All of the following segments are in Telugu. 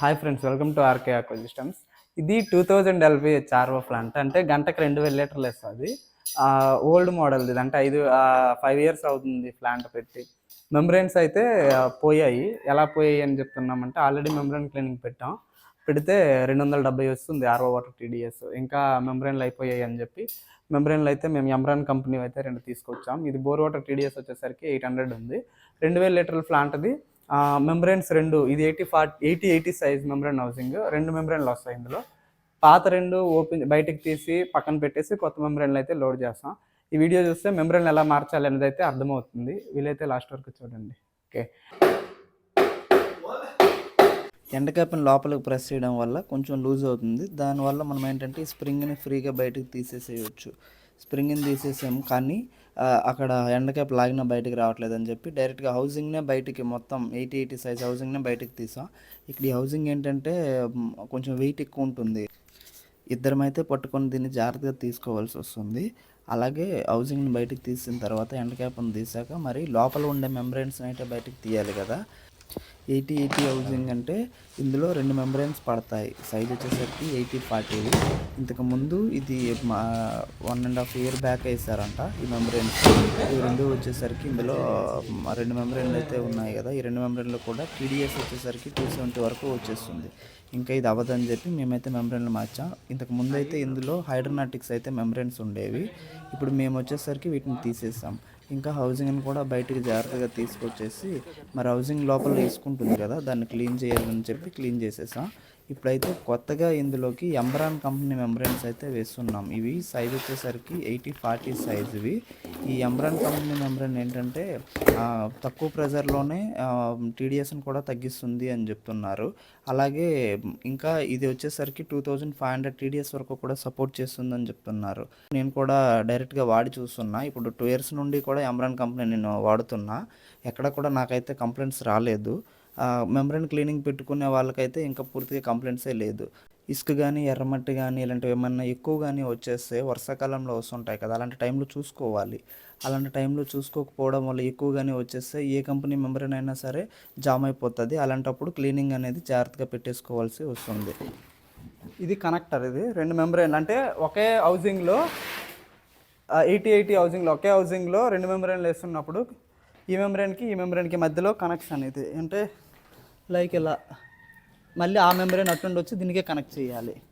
Hi friends welcome to RK aqua systems ఇది టూ థౌజండ్ ఎల్బి చార్వో ప్లాంట్. అంటే గంటకు రెండు వేల లీటర్లు వేస్తుంది ఓల్డ్ మోడల్ ఇది అంటే ఐదు ఫైవ్ ఇయర్స్ అవుతుంది ప్లాంట్ పెట్టి. మెమ్బ్రెయిన్స్ అయితే పోయాయి. ఎలా పోయాయి అని చెప్తున్నామంటే ఆల్రెడీ మెమ్బ్రెయిన్ క్లీనింగ్ పెట్టాం. పెడితే రెండు వందల డెబ్బై వస్తుంది ఆర్ఓ వాటర్ టీడీఎస్. ఇంకా మెమ్బ్రెయిన్లు అయిపోయాయి అని చెప్పి మెమ్బ్రెయిన్లు అయితే మేము ఎమ్రాన్ కంపెనీ అయితే రెండు తీసుకొచ్చాం. ఇది బోర్ వాటర్ టీడీఎస్ వచ్చేసరికి ఎయిట్ హండ్రెడ్ ఉంది. రెండు వేల లీటర్ల ప్లాంట్ది మెంబ్రెయిన్స్ రెండు ఇది eighty forty eighty eighty size membrane housing రెండు మెమ్బ్రెయిన్లు వస్తాయి ఇందులో. పాత రెండు ఓపెన్ బయటికి తీసి పక్కన పెట్టేసి కొత్త మెంబ్రెయిన్లు అయితే లోడ్ చేస్తాం. ఈ వీడియో చూస్తే మెంబ్రెయిన్ ఎలా మార్చాలి అనేది అయితే అర్థమవుతుంది. వీలైతే లాస్ట్ వరకు చూడండి. ఓకే. ఎండకాపిని లోపలికి ప్రెస్ చేయడం వల్ల కొంచెం లూజ్ అవుతుంది. దానివల్ల మనం ఏంటంటే ఈ స్ప్రింగ్ని ఫ్రీగా బయటకు తీసేసేయచ్చు. స్ప్రింగ్ని తీసేసాము కానీ అక్కడ ఎండకాపు లాగిన బయటకు రావట్లేదు అని చెప్పి డైరెక్ట్గా హౌసింగ్నే బయటికి మొత్తం ఎయిటీ ఎయిటీ సైజ్ హౌసింగ్నే బయటకు తీసాం. ఇక్కడ ఈ హౌసింగ్ ఏంటంటే కొంచెం వెయిట్ ఎక్కువ ఉంటుంది. ఇద్దరమైతే పట్టుకొని దీన్ని జాగ్రత్తగా తీసుకోవాల్సి వస్తుంది. అలాగే హౌసింగ్ని బయటకు తీసిన తర్వాత ఎండకాపను తీసాక మరి లోపల ఉండే మెంబ్రెయిన్స్ అయితే బయటకు తీయాలి కదా. ఎయిటీ ఎయిటీ హౌసింగ్ అంటే ఇందులో రెండు మెంబ్రెయిన్స్ పడతాయి. సైజ్ వచ్చేసరికి ఎయిటీ ఫార్టీ ఇంతకు ముందు ఇది మా one and half year back వేసారంట ఈ మెంబ్రెయిన్స్ ఈ రెండు వచ్చేసరికి ఇందులో రెండు మెంబ్రెయిన్లు అయితే ఉన్నాయి కదా. ఈ రెండు మెంబ్రెయిన్లు కూడా టీడీఎస్ వచ్చేసరికి టూ సెవెంటీ వరకు వచ్చేస్తుంది. ఇంకా ఇది అవ్వదని చెప్పి మేమైతే మెంబ్రెయిన్లు మార్చాం. ఇంతకు ముందు అయితే ఇందులో హైడ్రోనాటిక్స్ అయితే మెంబ్రెయిన్స్ ఉండేవి. ఇప్పుడు మేము వచ్చేసరికి వీటిని తీసేసాం. ఇంకా హౌసింగ్ని కూడా బయటికి జాగ్రత్తగా తీసుకొచ్చేసి మరి హౌసింగ్ లోపల వేసుకుంటుంది కదా దాన్ని క్లీన్ చేయాలని చెప్పి క్లీన్ చేసేసాం. ఇప్పుడైతే కొత్తగా ఇందులోకి ఎంబ్రాన్ కంపెనీ మెంబ్రెయిన్స్ అయితే వేస్తున్నాం. ఇవి సైజ్ వచ్చేసరికి ఎయిటీ ఫార్టీ సైజ్ ఇవి. ఈ ఎంబ్రాన్ కంపెనీ మెంబ్రెయిన్ ఏంటంటే తక్కువ ప్రెజర్లోనే టీడీఎస్ని కూడా తగ్గిస్తుంది అని చెప్తున్నారు. అలాగే ఇంకా ఇది వచ్చేసరికి two thousand five hundred TDS వరకు కూడా సపోర్ట్ చేస్తుందని చెప్తున్నారు. నేను కూడా డైరెక్ట్గా వాడి చూస్తున్నా. ఇప్పుడు టూ ఇయర్స్ నుండి కూడా ఎంబ్రాన్ కంపెనీ నేను వాడుతున్నా. ఎక్కడ కూడా నాకైతే కంప్లైంట్స్ రాలేదు. మెమ్బ్రెయిన్ క్లీనింగ్ పెట్టుకునే వాళ్ళకైతే ఇంకా పూర్తిగా కంప్లైంట్సే లేదు. ఇసుక కానీ ఎర్రమట్టి కానీ ఇలాంటివి ఏమన్నా ఎక్కువ కానీ వచ్చేస్తే వర్షాకాలంలో వస్తుంటాయి కదా అలాంటి టైంలో చూసుకోవాలి. అలాంటి టైంలో చూసుకోకపోవడం వల్ల ఎక్కువగానే వచ్చేస్తే ఏ కంపెనీ మెంబర్ని అయినా సరే జామ్ అయిపోతుంది. అలాంటప్పుడు క్లీనింగ్ అనేది జాగ్రత్తగా పెట్టేసుకోవాల్సి వస్తుంది. ఇది కనెక్టర్ ఇది. రెండు మెంబరైన్ అంటే ఒకే హౌసింగ్లో ఎయిటీ ఎయిటీ హౌసింగ్లో ఒకే హౌసింగ్లో రెండు మెంబరైన్లు వేస్తున్నప్పుడు ఈ మెంబ్రెయిన్కి ఈ మెంబ్రెయిన్కి మధ్యలో కనెక్షన్ ఇది. అంటే లైక్ ఇలా మళ్ళీ ఆ మెంబ్రెయిన్ అటుండి వచ్చి దీనికే కనెక్ట్ చేయాలి.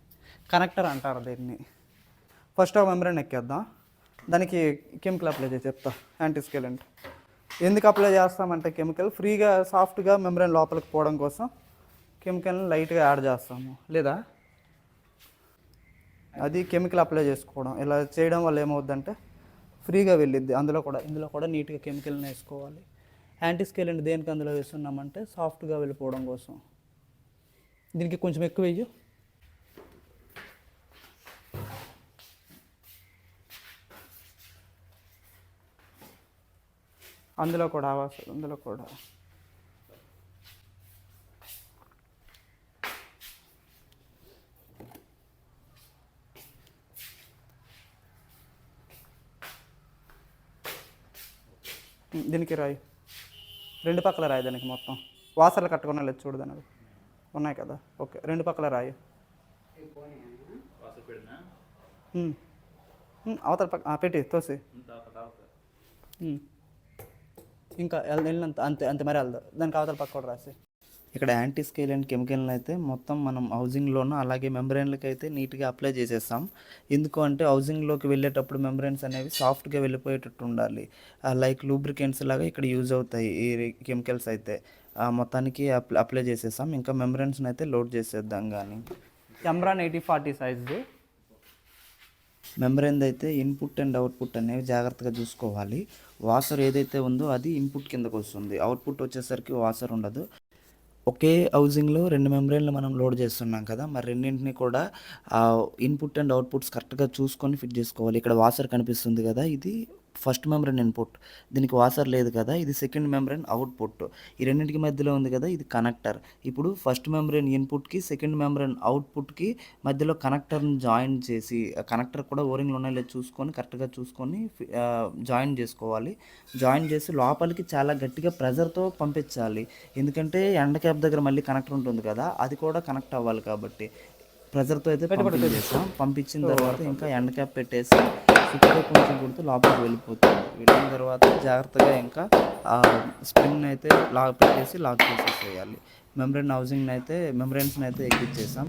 కనెక్టర్ అంటారు దీన్ని. ఫస్ట్ ఒక మెంబ్రెయిన్ ఎక్కేద్దాం. దానికి కెమికల్ అప్లై చేసి చెప్తా. యాంటీస్కెలెంట్ ఎందుకు అప్లై చేస్తామంటే కెమికల్ ఫ్రీగా సాఫ్ట్గా మెంబ్రెయిన్ లోపలికి పోవడం కోసం కెమికల్ని లైట్గా యాడ్ చేస్తాము. లేదా? అది కెమికల్ అప్లై చేసుకోవడం. ఇలా చేయడం వల్ల ఏమవుద్దంటే ఫ్రీగా వెళ్ళిద్ది. అందులో కూడా ఇందులో కూడా నీట్గా కెమికల్ని వేసుకోవాలి. యాంటీస్కేలెంట్ దేనికి అందులో వేస్తున్నామంటే సాఫ్ట్గా వెళ్ళిపోవడం కోసం. దీనికి కొంచెం ఎక్కువ వెయ్యి అందులో కూడా అందులో కూడా. దీనికి రాయి. రెండు పక్కల రాయి దానికి మొత్తం. వాసర్లు కట్టుకున్నా లేదు చూడు దాని ఉన్నాయి కదా. ఓకే రెండు పక్కల రాయి. అవతల పక్క పెట్టి తోసి. ఇంకా వెళ్ళినంత అంతే అంతే మరి వెళ్దా. దానికి అవతల పక్క కూడా రాసి. ఇక్కడ యాంటీ స్కేల్ అండ్ కెమికల్ని అయితే మొత్తం మనం హౌసింగ్లోను అలాగే మెంబ్రెయిన్లకి అయితే నీట్గా అప్లై చేసేస్తాం. ఎందుకు అంటే హౌసింగ్లోకి వెళ్ళేటప్పుడు మెంబ్రెయిన్స్ అనేవి సాఫ్ట్గా వెళ్ళిపోయేటట్టు ఉండాలి. లైక్ లూబ్రికెంట్స్ లాగా ఇక్కడ యూజ్ అవుతాయి ఈ కెమికల్స్ అయితే. మొత్తానికి అప్లై అప్లై చేసేసాం ఇంకా మెంబ్రెయిన్స్ని అయితే లోడ్ చేసేద్దాం కానీ ఎమ్రాన్ ఎయిటీ ఫార్టీ సైజ్ది. మెంబ్రెయిన్ అయితే ఇన్పుట్ అండ్ అవుట్పుట్ అనేవి జాగ్రత్తగా చూసుకోవాలి. వాసర్ ఏదైతే ఉందో అది ఇన్పుట్ కిందకు వస్తుంది అవుట్పుట్ వచ్చేసరికి వాసర్ ఉండదు. ఒకే హౌసింగ్లో రెండు మెంబ్రెయిన్లు మనం లోడ్ చేస్తున్నాం కదా మరి రెండింటిని కూడా ఇన్పుట్ అండ్ అవుట్పుట్స్ కరెక్ట్గా చూసుకొని ఫిట్ చేసుకోవాలి. ఇక్కడ వాసర్ కనిపిస్తుంది కదా ఇది ఫస్ట్ మెంబ్రెన్ ఇన్పుట్. దీనికి వాసర్ లేదు కదా ఇది సెకండ్ మెంబ్రెన్ అవుట్పుట్. ఈ రెండింటికి మధ్యలో ఉంది కదా ఇది కనెక్టర్. ఇప్పుడు ఫస్ట్ మెంబ్రెన్ ఇన్పుట్కి సెకండ్ మెంబ్రెన్ అవుట్పుట్కి మధ్యలో కనెక్టర్ని జాయిన్ చేసి కనెక్టర్ కూడా ఓరింగ్లు ఉన్నాయో లేదో చూసుకొని కరెక్ట్గా చూసుకొని జాయిన్ చేసుకోవాలి. జాయిన్ చేసి లోపలికి చాలా గట్టిగా ప్రెజర్తో పంపించాలి. ఎందుకంటే ఎండ క్యాప్ దగ్గర మళ్ళీ కనెక్టర్ ఉంటుంది కదా అది కూడా కనెక్ట్ అవ్వాలి కాబట్టి. ప్రెజర్తో అయితే పంపించేస్తాం పంపించిన తర్వాత ఇంకా ఎండ క్యాప్ పెట్టేసి సుత్తితో కొంచెం కుడితే లోపలికి వెళ్ళిపోతుంది. వెళ్ళిన తర్వాత జాగ్రత్తగా ఇంకా స్ప్రింగ్ అయితే లాక్ పెట్టేసి లాక్ చేసేసేయాలి. మెమ్బ్రెన్ హౌసింగ్ అయితే మెమ్బ్రెన్స్ని అయితే ఎక్కిచ్చేసాం.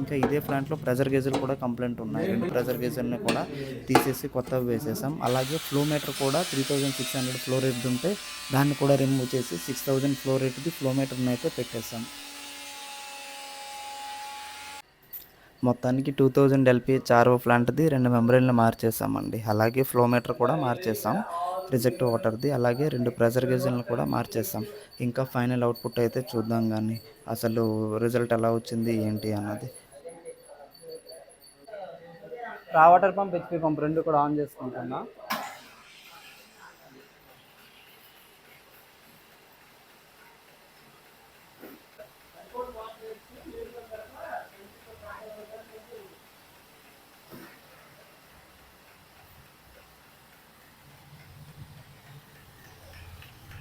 ఇంకా ఇదే ప్లాంట్లో ప్రెజర్ గేజర్లు కూడా కంప్లైంట్ ఉన్నాయి. రెండు ప్రెజర్ గేజర్ని కూడా తీసేసి కొత్తవి వేసేసాం. అలాగే ఫ్లో మీటర్ కూడా three thousand six hundred flow rate ఉంటే దాన్ని కూడా రిమూవ్ చేసి సిక్స్ థౌజండ్ ఫ్లో రేట్ది ఫ్లో మీటర్ని అయితే పెట్టేసాం. మొత్తానికి టూ థౌజండ్ ఎల్పిహెచ్ ఆర్ఓ ప్లాంట్ది రెండు మెంబ్రెన్లు మార్చేసామండి అలాగే ఫ్లో మీటర్ కూడా మార్చేసాం రిజెక్ట్ వాటర్ది అలాగే రెండు ప్రెజర్ గేజర్లు కూడా మార్చేసాం ఇంకా ఫైనల్ అవుట్పుట్ అయితే చూద్దాం కానీ అసలు రిజల్ట్ ఎలా వచ్చింది ఏంటి అన్నది. రా వాటర్ పంప్ హెచ్పి పంప్ రెండు కూడా ఆన్ చేసుకుంటున్నా.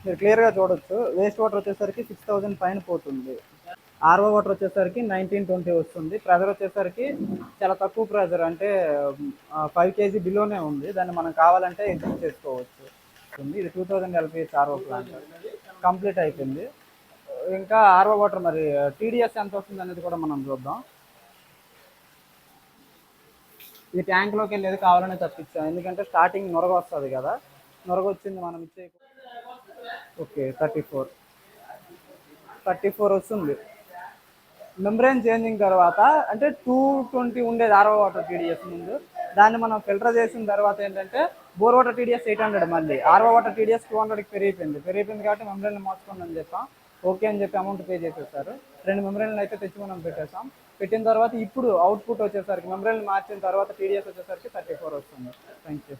మీరు క్లియర్గా చూడొచ్చు. వేస్ట్ వాటర్ వచ్చేసరికి సిక్స్ థౌజండ్ పైన పోతుంది. ఆర్ఓ వాటర్ వచ్చేసరికి నైన్టీన్ ట్వంటీ వస్తుంది. ప్రెజర్ వచ్చేసరికి చాలా తక్కువ ప్రెజర్ అంటే ఫైవ్ కేజీ బిలోనే ఉంది. దాన్ని మనం కావాలంటే ఇంక్రీజ్ చేసుకోవచ్చు. ఉంది. ఇది two thousand LPS RO plant complete అయిపోయింది. ఇంకా ఆర్ఓ వాటర్ మరి టీడీఎస్ ఎంత వస్తుంది అనేది కూడా మనం చూద్దాం. ఇది ట్యాంక్లోకి వెళ్ళేది కావాలనే తప్పించాం. ఎందుకంటే స్టార్టింగ్ నొరగ వస్తుంది కదా. నొరగ వచ్చింది మనం ఇచ్చే okay thirty four. Thirty four వస్తుంది. మెంబ్రెయిన్ చేంజింగ్ తర్వాత అంటే టూ ట్వంటీ ఉండేది ఆరో వాటర్ టీడీఎస్ ముందు. దాన్ని మనం ఫిల్టర్ చేసిన తర్వాత ఏంటంటే bore water TDS eight hundred మళ్ళీ. ఆర్ఓ వాటర్ టీడీఎస్ టూ హండ్రెడ్కి పెరిగిపోయింది. పెరిగిపోయింది కాబట్టి మెంబ్రెయిన్ మార్చుకోండి అని చెప్పాం. ఓకే అని చెప్పి అమౌంట్ పే చేసేసారు. రెండు మెంబ్రెయిన్లు అయితే తెచ్చి మనం పెట్టేసాం పెట్టిన తర్వాత ఇప్పుడు అవుట్పుట్ వచ్చేసరికి మెంబ్రెయిన్ మార్చిన తర్వాత టీడీఎస్ వచ్చేసరికి థర్టీ ఫోర్ వస్తుంది. Thank you.